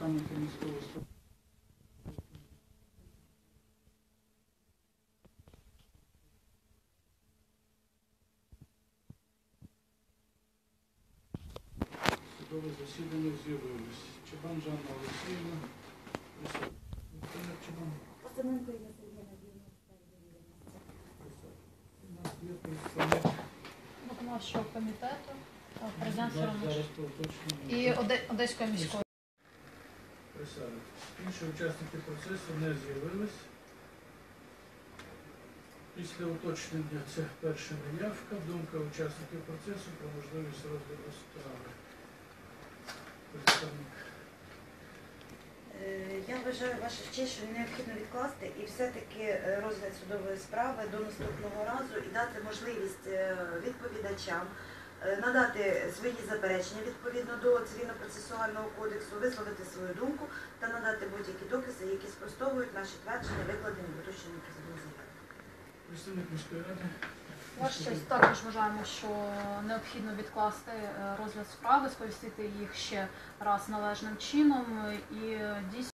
департаменту міського справ. Судове засідання з'явилось. Чабан Жанна. Присядь. Чабан. Остапенко Інна Сергіївна, У нас є представник. виконавчого комітету, президент і Одеської міської. Присядуть. Інші учасники процесу не з'явились. Після уточнення це перша неявка, думка учасників процесу про можливість розгляду справи. Представник. Е, Я вважаю ваша честь, що необхідно відкласти і все-таки е, розгляд судової справи до наступного разу і дати можливість е, відповідачам надати свої заперечення відповідно до цивільно-процесуального кодексу, висловити свою думку та надати будь-які докази, які спростовують наші твердження, викладені в уточненні президентської заяви. Представник міської ради. Ваша честь також вважаємо, що необхідно відкласти е, розгляд справи, сповістити їх ще раз належним чином і е, дійсно.